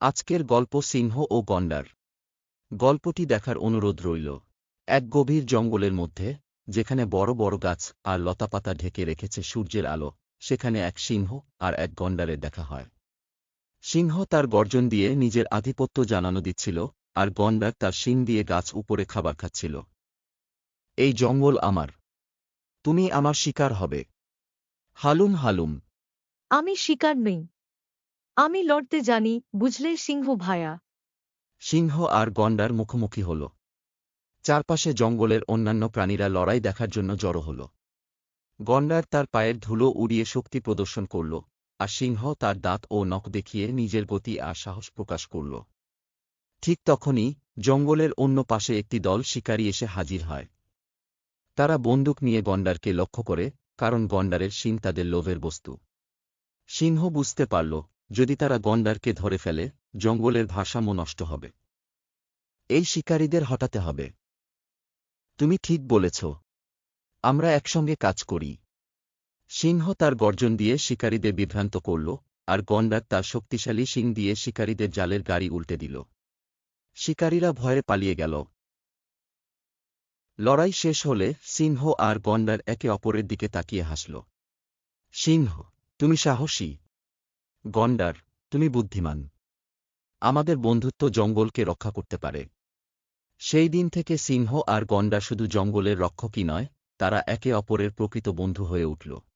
আজকের গল্প সিংহ ও গন্ডার। গল্পটি দেখার অনুরোধ রইল। এক গভীর জঙ্গলের মধ্যে, যেখানে বড় বড় গাছ আর লতাপাতা ঢেকে রেখেছে সূর্যের আলো, সেখানে এক সিংহ আর এক গন্ডারের দেখা হয়। সিংহ তার গর্জন দিয়ে নিজের আধিপত্য জানানো দিচ্ছিল আর গন্ডার তার শিং দিয়ে গাছ উপরে খাবার খাচ্ছিল। এই জঙ্গল আমার। তুমি আমার শিকার হবে। হালুম হালুম। আমি শিকার নেই। আমি লড়তে জানি, বুঝলে সিংহ ভায়া। সিংহ আর গন্ডার মুখোমুখি হল। চারপাশে জঙ্গলের অন্যান্য প্রাণীরা লড়াই দেখার জন্য জড়ো হল। গন্ডার তার পায়ের ধুলো উড়িয়ে শক্তি প্রদর্শন করল, আর সিংহ তার দাঁত ও নখ দেখিয়ে নিজের গতি আর সাহস প্রকাশ করল। ঠিক তখনই জঙ্গলের অন্য পাশে একটি দল শিকারী এসে হাজির হয়। তারা বন্দুক নিয়ে গন্ডারকে লক্ষ্য করে, কারণ গন্ডারের সিং তাদের লোভের বস্তু। সিংহ বুঝতে পারল যদি তারা গন্ডারকে ধরে ফেলে, জঙ্গলের ভারসাম্য নষ্ট হবে। এই শিকারীদের হটাতে হবে। তুমি ঠিক বলেছ। আমরা একসঙ্গে কাজ করি। সিংহ তার গর্জন দিয়ে শিকারীদের বিভ্রান্ত করল, আর গন্ডার তার শক্তিশালী শিং দিয়ে শিকারীদের জালের গাড়ি উল্টে দিল। শিকারীরা ভয়ে পালিয়ে গেল। লড়াই শেষ হলে সিংহ আর গন্ডার একে অপরের দিকে তাকিয়ে হাসল। সিংহ, তুমি সাহসী। গন্ডার, তুমি বুদ্ধিমান। আমাদের বন্ধুত্ব জঙ্গলকে রক্ষা করতে পারে। সেই দিন থেকে সিংহ আর গন্ডা শুধু জঙ্গলের রক্ষকই নয়, তারা একে অপরের প্রকৃত বন্ধু হয়ে উঠল।